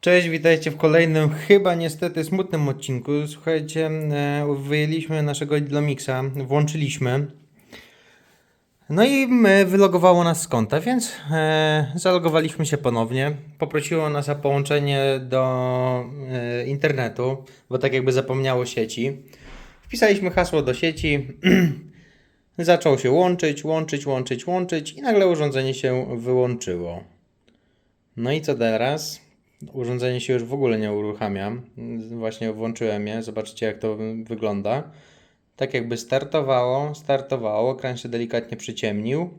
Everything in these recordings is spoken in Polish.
Cześć, witajcie w kolejnym, chyba niestety smutnym odcinku. Słuchajcie, e, wyjęliśmy naszego Idlomixa, włączyliśmy. No i wylogowało nas z konta, więc e, zalogowaliśmy się ponownie. Poprosiło nas o połączenie do e, internetu, bo tak jakby zapomniało sieci. Wpisaliśmy hasło do sieci. Zaczął się łączyć, łączyć, łączyć, łączyć i nagle urządzenie się wyłączyło. No i co teraz? Urządzenie się już w ogóle nie uruchamia. Właśnie włączyłem je. Zobaczcie, jak to wygląda. Tak jakby startowało, startowało. Ekran się delikatnie przyciemnił.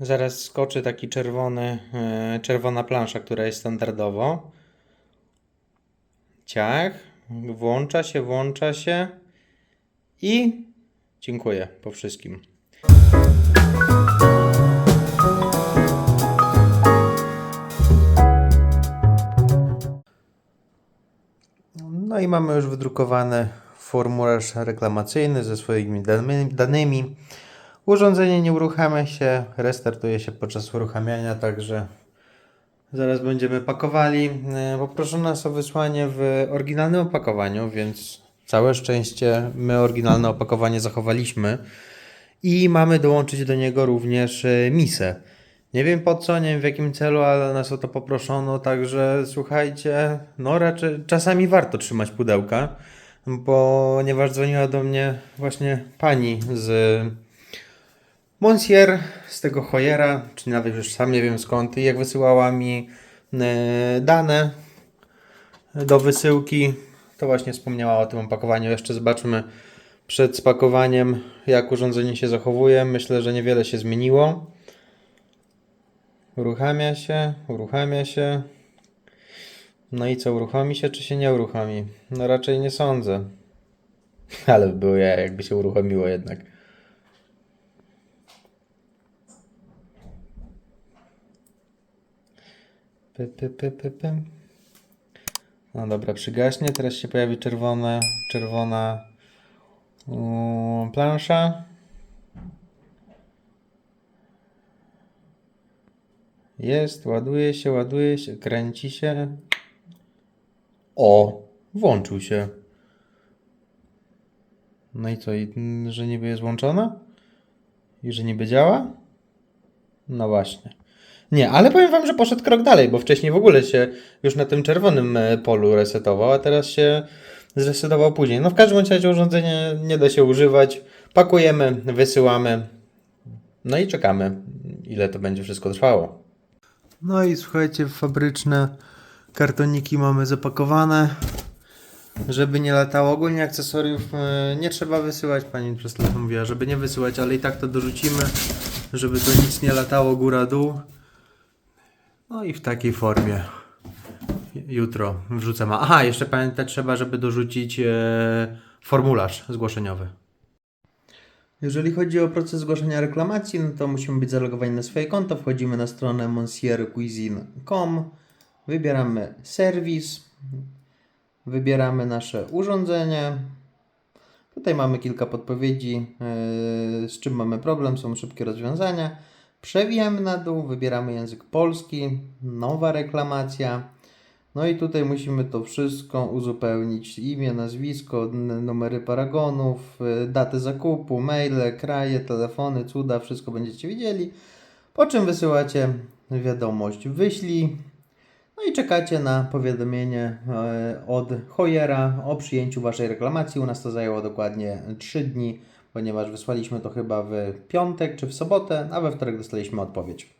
Zaraz skoczy taki czerwony, e, czerwona plansza, która jest standardowo. Ciach. Włącza się, włącza się. I dziękuję po wszystkim. No i mamy już wydrukowany formularz reklamacyjny ze swoimi danymi. Urządzenie nie uruchamia się, restartuje się podczas uruchamiania, także zaraz będziemy pakowali. E, Poproszę nas o wysłanie w oryginalnym opakowaniu, więc całe szczęście my oryginalne opakowanie zachowaliśmy i mamy dołączyć do niego również e, misę. Nie wiem po co, nie wiem w jakim celu, ale nas o to poproszono, także słuchajcie, no raczej czasami warto trzymać pudełka, ponieważ dzwoniła do mnie właśnie pani z Monsieur, z tego Hojera, czy nawet już sam nie wiem skąd, i jak wysyłała mi e, dane do wysyłki, to właśnie wspomniała o tym opakowaniu. Jeszcze zobaczymy przed spakowaniem, jak urządzenie się zachowuje. Myślę, że niewiele się zmieniło. Uruchamia się, uruchamia się. No i co, uruchomi się czy się nie uruchomi? No raczej nie sądzę. Ale by było ja, jakby się uruchomiło jednak. Py, py, py, py, py. No dobra, przygaśnie. Teraz się pojawi czerwone, czerwona mm, plansza. Jest, ładuje się, ładuje się, kręci się. O, włączył się. No i co, i, że niby jest włączona? I że niby działa? No właśnie. Nie, ale powiem wam, że poszedł krok dalej, bo wcześniej w ogóle się już na tym czerwonym e, polu resetował, a teraz się zresetował później. No w każdym razie urządzenie nie da się używać. Pakujemy, wysyłamy. No i czekamy, ile to będzie wszystko trwało. No i słuchajcie, fabryczne kartoniki mamy zapakowane, żeby nie latało. Ogólnie akcesoriów e, nie trzeba wysyłać, pani przez telefon mówiła, żeby nie wysyłać, ale i tak to dorzucimy, żeby to nic nie latało góra-dół. No i w takiej formie. Jutro wrzucam. Aha, jeszcze pamiętać trzeba, żeby dorzucić e, formularz zgłoszeniowy. Jeżeli chodzi o proces zgłaszania reklamacji, no to musimy być zalogowani na swoje konto. Wchodzimy na stronę monsieurcuisine.com, wybieramy serwis, wybieramy nasze urządzenie. Tutaj mamy kilka podpowiedzi, yy, z czym mamy problem, są szybkie rozwiązania. Przewijamy na dół, wybieramy język polski, nowa reklamacja. No i tutaj musimy to wszystko uzupełnić. Imię, nazwisko, numery paragonów, y, daty zakupu, maile, kraje, telefony, cuda, wszystko będziecie widzieli. Po czym wysyłacie wiadomość wyślij. No i czekacie na powiadomienie e, od Hojera o przyjęciu Waszej reklamacji. U nas to zajęło dokładnie 3 dni, ponieważ wysłaliśmy to chyba w piątek czy w sobotę, a we wtorek dostaliśmy odpowiedź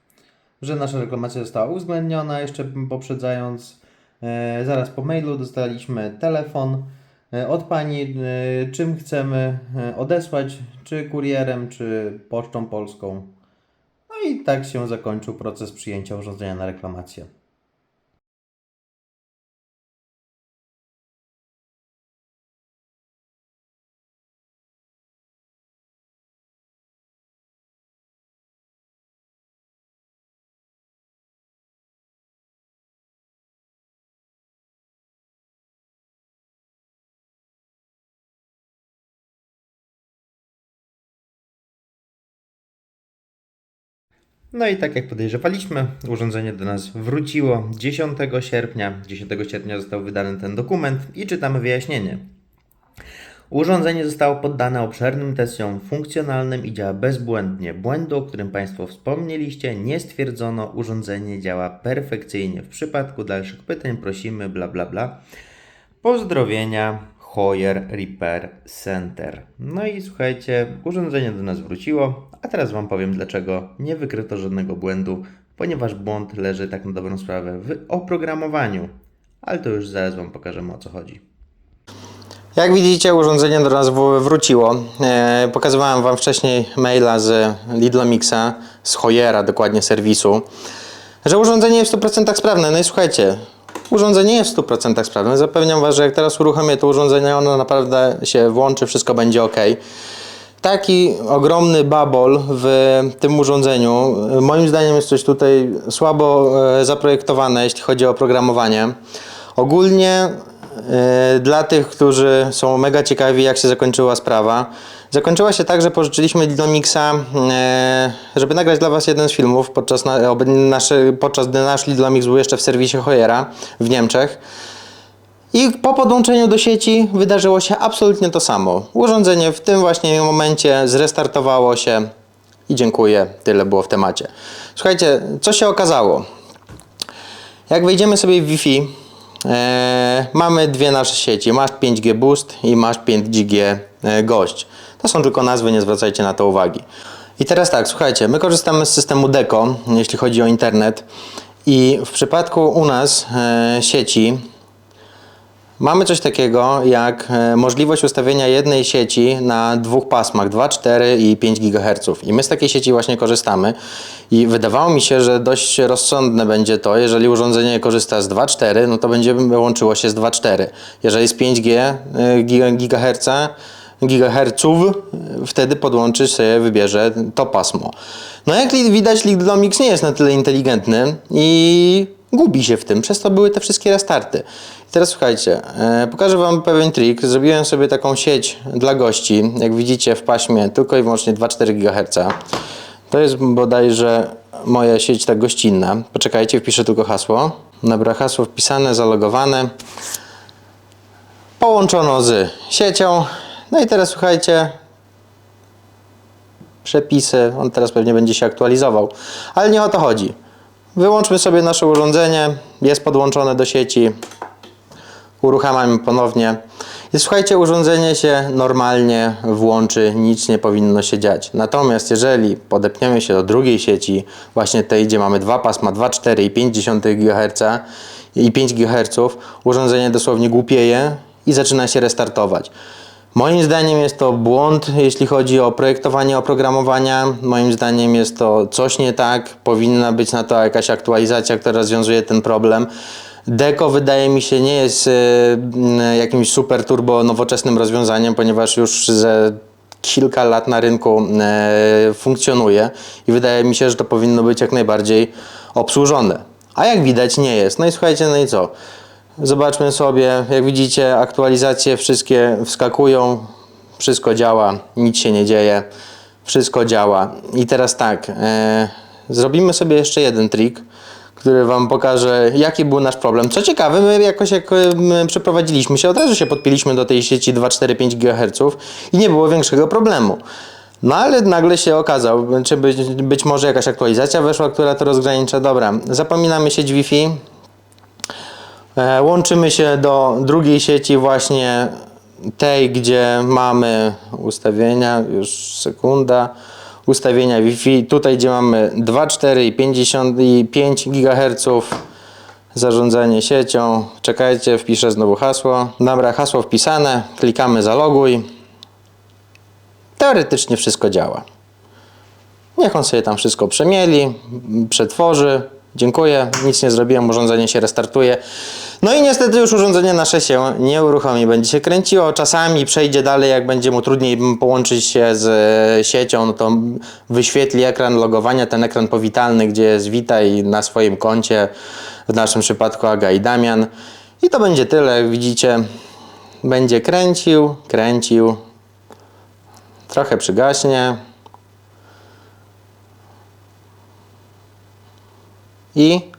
że nasza reklamacja została uwzględniona. Jeszcze poprzedzając, zaraz po mailu dostaliśmy telefon e, od pani, e, czym chcemy e, odesłać, czy kurierem, czy pocztą polską. No i tak się zakończył proces przyjęcia urządzenia na reklamację. No i tak jak podejrzewaliśmy, urządzenie do nas wróciło 10 sierpnia. 10 sierpnia został wydany ten dokument i czytamy wyjaśnienie. Urządzenie zostało poddane obszernym testom funkcjonalnym i działa bezbłędnie. Błędu, o którym Państwo wspomnieliście, nie stwierdzono. Urządzenie działa perfekcyjnie. W przypadku dalszych pytań prosimy bla bla bla. Pozdrowienia Hoyer Repair Center. No i słuchajcie, urządzenie do nas wróciło, a teraz Wam powiem dlaczego nie wykryto żadnego błędu, ponieważ błąd leży tak na dobrą sprawę w oprogramowaniu. Ale to już zaraz Wam pokażemy o co chodzi. Jak widzicie, urządzenie do nas wróciło. E, pokazywałem Wam wcześniej maila z Lidlomixa, z Hoyera, dokładnie serwisu, że urządzenie jest w 100% sprawne. No i słuchajcie, urządzenie jest w 100% sprawne. Zapewniam Was, że jak teraz uruchomię to urządzenie, ono naprawdę się włączy, wszystko będzie ok. Taki ogromny babol w tym urządzeniu, moim zdaniem jest coś tutaj słabo e, zaprojektowane, jeśli chodzi o oprogramowanie. Ogólnie e, dla tych, którzy są mega ciekawi, jak się zakończyła sprawa. Zakończyła się tak, że pożyczyliśmy Lidlomixa, e, żeby nagrać dla Was jeden z filmów, podczas, na, ob- nasze, podczas gdy nasz Lidlomix był jeszcze w serwisie Hoyera w Niemczech. I po podłączeniu do sieci wydarzyło się absolutnie to samo. Urządzenie w tym właśnie momencie zrestartowało się i dziękuję, tyle było w temacie. Słuchajcie, co się okazało? Jak wejdziemy sobie w Wi-Fi, e, mamy dwie nasze sieci. Masz 5G Boost i masz 5G e, Gość. To są tylko nazwy, nie zwracajcie na to uwagi. I teraz tak, słuchajcie, my korzystamy z systemu Deco, jeśli chodzi o internet. I w przypadku u nas e, sieci Mamy coś takiego jak e, możliwość ustawienia jednej sieci na dwóch pasmach 2,4 i 5 GHz. I my z takiej sieci właśnie korzystamy. I wydawało mi się, że dość rozsądne będzie to, jeżeli urządzenie korzysta z 2,4, no to będzie łączyło się z 2,4. Jeżeli z 5G e, giga- GHz, wtedy podłączy się, wybierze to pasmo. No jak widać, Lidlomix nie jest na tyle inteligentny i gubi się w tym, przez to były te wszystkie restarty. Teraz słuchajcie, e, pokażę Wam pewien trik. Zrobiłem sobie taką sieć dla gości, jak widzicie w paśmie tylko i wyłącznie 2,4 GHz. To jest bodajże moja sieć ta gościnna. Poczekajcie, wpiszę tylko hasło. Dobra, hasło wpisane, zalogowane. Połączono z siecią. No i teraz słuchajcie, przepisy. On teraz pewnie będzie się aktualizował. Ale nie o to chodzi. Wyłączmy sobie nasze urządzenie. Jest podłączone do sieci. Uruchamiamy ponownie. I słuchajcie, urządzenie się normalnie włączy, nic nie powinno się dziać. Natomiast jeżeli podepniemy się do drugiej sieci, właśnie tej, gdzie mamy dwa pasma 2,4 i 0,5 GHz i 5 GHz, urządzenie dosłownie głupieje i zaczyna się restartować. Moim zdaniem jest to błąd, jeśli chodzi o projektowanie oprogramowania. Moim zdaniem jest to coś nie tak. Powinna być na to jakaś aktualizacja, która rozwiązuje ten problem. Deco wydaje mi się nie jest e, jakimś super turbo nowoczesnym rozwiązaniem, ponieważ już ze kilka lat na rynku e, funkcjonuje i wydaje mi się, że to powinno być jak najbardziej obsłużone. A jak widać nie jest. No i słuchajcie, no i co? Zobaczmy sobie, jak widzicie, aktualizacje wszystkie wskakują, wszystko działa, nic się nie dzieje, wszystko działa. I teraz tak, e, zrobimy sobie jeszcze jeden trik, który Wam pokaże, jaki był nasz problem. Co ciekawe, my jakoś jak e, my przeprowadziliśmy się, od razu się podpiliśmy do tej sieci 2,4-5 GHz i nie było większego problemu. No ale nagle się okazał, czy być, być może jakaś aktualizacja weszła, która to rozgranicza. Dobra, zapominamy sieć Wi-Fi, Łączymy się do drugiej sieci właśnie tej, gdzie mamy ustawienia, już sekunda, ustawienia Wi-Fi. Tutaj, gdzie mamy 2,4 i 50 i 5 GHz zarządzanie siecią. Czekajcie, wpiszę znowu hasło. Dobra, hasło wpisane, klikamy zaloguj. Teoretycznie wszystko działa. Niech on sobie tam wszystko przemieli, przetworzy. Dziękuję, nic nie zrobiłem, urządzenie się restartuje. No i niestety już urządzenie nasze się nie uruchomi, będzie się kręciło, czasami przejdzie dalej, jak będzie mu trudniej połączyć się z e, siecią, no to wyświetli ekran logowania, ten ekran powitalny, gdzie jest witaj na swoim koncie, w naszym przypadku Aga i Damian. I to będzie tyle, jak widzicie, będzie kręcił, kręcił, trochę przygaśnie. i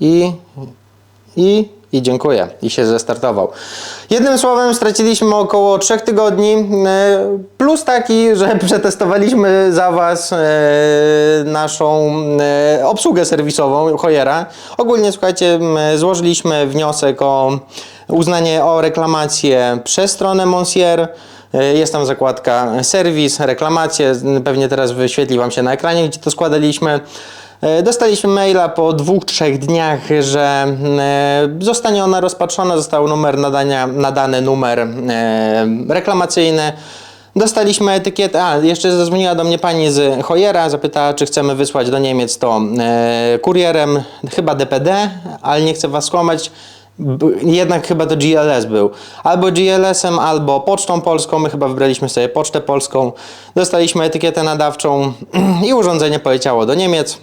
i i, i dziękuję. I się zestartował. Jednym słowem straciliśmy około 3 tygodni. e, Plus taki, że przetestowaliśmy za Was e, naszą e, obsługę serwisową Hojera. Ogólnie słuchajcie, złożyliśmy wniosek o uznanie o reklamację przez stronę Monsier. Jest tam zakładka serwis, reklamacje. Pewnie teraz wyświetli Wam się na ekranie, gdzie to składaliśmy. E, Dostaliśmy maila po dwóch, trzech dniach, że e, zostanie ona rozpatrzona, został numer nadania, nadany numer e, reklamacyjny. Dostaliśmy etykietę, a jeszcze zadzwoniła do mnie pani z Hojera, zapytała, czy chcemy wysłać do Niemiec to kurierem, chyba DPD, ale nie chcę was skłamać, jednak chyba to GLS był. Albo GLS-em, albo Pocztą Polską. My chyba wybraliśmy sobie Pocztę Polską. Dostaliśmy etykietę nadawczą i urządzenie poleciało do Niemiec.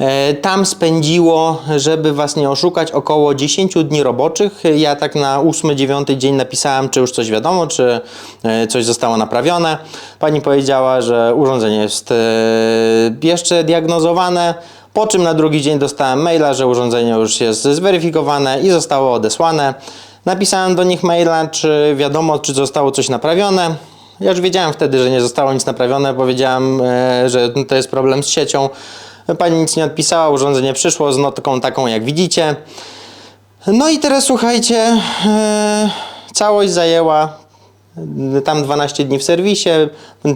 E, Tam spędziło, żeby Was nie oszukać, około 10 dni roboczych. Ja tak na 8-9 dzień napisałem, czy już coś wiadomo, czy e, coś zostało naprawione. Pani powiedziała, że urządzenie jest e, jeszcze diagnozowane. Po czym na drugi dzień dostałem maila, że urządzenie już jest zweryfikowane i zostało odesłane. Napisałem do nich maila, czy wiadomo, czy zostało coś naprawione. Ja już wiedziałem wtedy, że nie zostało nic naprawione. Powiedziałem, że to jest problem z siecią. Pani nic nie odpisała, urządzenie przyszło z notką taką, jak widzicie. No i teraz słuchajcie, e, całość zajęła e, tam 12 dni w serwisie,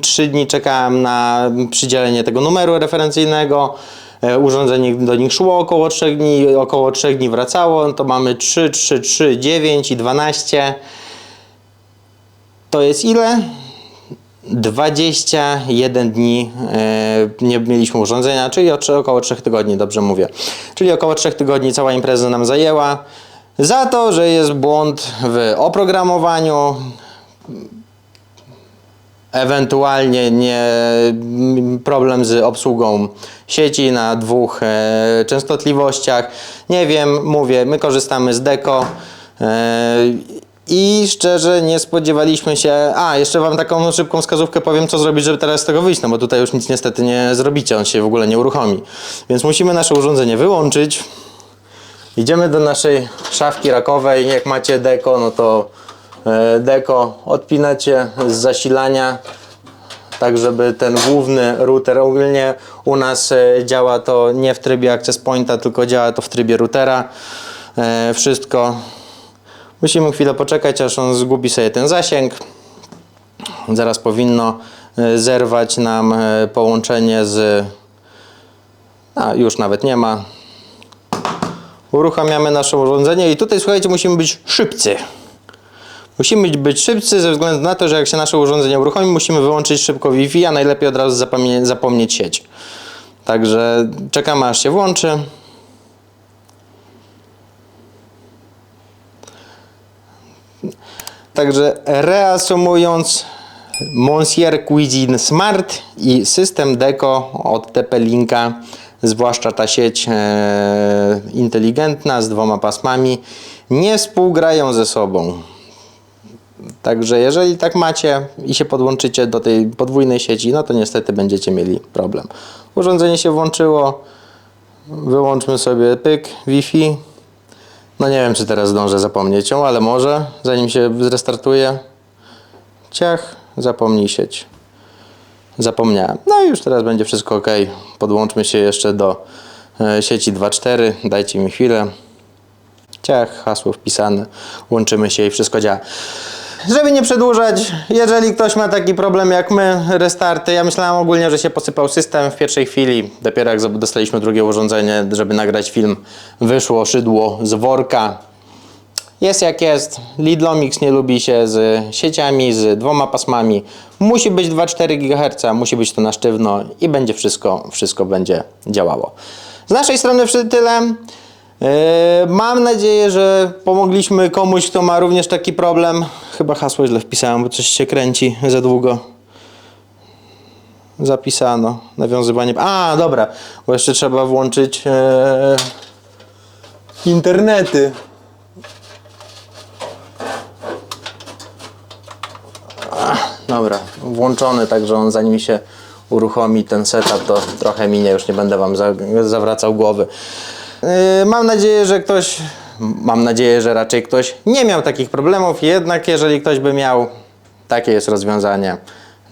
3 dni czekałem na przydzielenie tego numeru referencyjnego. E, Urządzenie do nich szło około 3 dni, około 3 dni wracało. To mamy 3, 3, 3, 9 i 12. To jest ile? 21 dni e, nie mieliśmy urządzenia, czyli około 3 tygodni, dobrze mówię. Czyli około 3 tygodni cała impreza nam zajęła. Za to, że jest błąd w oprogramowaniu, ewentualnie nie, problem z obsługą sieci na dwóch e, częstotliwościach. Nie wiem, mówię, my korzystamy z Deco. I szczerze nie spodziewaliśmy się. A, jeszcze Wam taką szybką wskazówkę powiem, co zrobić, żeby teraz z tego wyjść, no bo tutaj już nic niestety nie zrobicie, on się w ogóle nie uruchomi. Więc musimy nasze urządzenie wyłączyć. Idziemy do naszej szafki rakowej. Jak macie deko, no to e, deko odpinacie z zasilania, tak żeby ten główny router ogólnie u nas e, działa to nie w trybie access pointa, tylko działa to w trybie routera. E, Wszystko. Musimy chwilę poczekać, aż on zgubi sobie ten zasięg. Zaraz powinno e, zerwać nam e, połączenie z. A już nawet nie ma. Uruchamiamy nasze urządzenie i tutaj słuchajcie, musimy być szybcy. Musimy być szybcy ze względu na to, że jak się nasze urządzenie uruchomi, musimy wyłączyć szybko Wi-Fi, a najlepiej od razu zapomnieć, zapomnieć sieć. Także czekamy aż się włączy. Także reasumując, Monsieur Cuisine Smart i system Deco od TP-Linka, zwłaszcza ta sieć e, inteligentna z dwoma pasmami, nie współgrają ze sobą. Także jeżeli tak macie i się podłączycie do tej podwójnej sieci, no to niestety będziecie mieli problem. Urządzenie się włączyło, wyłączmy sobie pyk, Wi-Fi. No nie wiem, czy teraz zdążę zapomnieć ją, ale może, zanim się zrestartuje. Ciach, zapomnij sieć. Zapomniałem. No i już teraz będzie wszystko ok. Podłączmy się jeszcze do e, sieci 2.4. Dajcie mi chwilę. Ciach, hasło wpisane. Łączymy się i wszystko działa. Żeby nie przedłużać, jeżeli ktoś ma taki problem jak my, restarty, ja myślałem ogólnie, że się posypał system w pierwszej chwili. Dopiero jak dostaliśmy drugie urządzenie, żeby nagrać film, wyszło szydło z worka. Jest jak jest. Lidlomix nie lubi się z sieciami, z dwoma pasmami. Musi być 2,4 GHz, musi być to na sztywno i będzie wszystko, wszystko będzie działało. Z naszej strony tyle. Yy, Mam nadzieję, że pomogliśmy komuś, kto ma również taki problem. Chyba hasło źle wpisałem, bo coś się kręci za długo. Zapisano. Nawiązywanie. A, dobra, bo jeszcze trzeba włączyć e, internety. Dobra. włączony, także on zanim się uruchomi ten setup, to trochę minie, już nie będę Wam za, zawracał głowy. Yy, Mam nadzieję, że ktoś, mam nadzieję, że raczej ktoś nie miał takich problemów, jednak jeżeli ktoś by miał, takie jest rozwiązanie.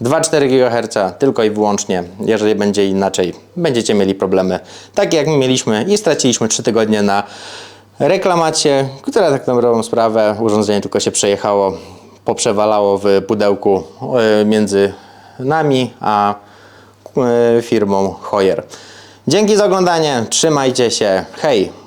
2,4 GHz tylko i wyłącznie. Jeżeli będzie inaczej, będziecie mieli problemy. Tak jak my mieliśmy i straciliśmy 3 tygodnie na reklamację, która tak na dobrą sprawę urządzenie tylko się przejechało, poprzewalało w pudełku e, między nami a e, firmą Hoyer. Dzięki za oglądanie, trzymajcie się, hej!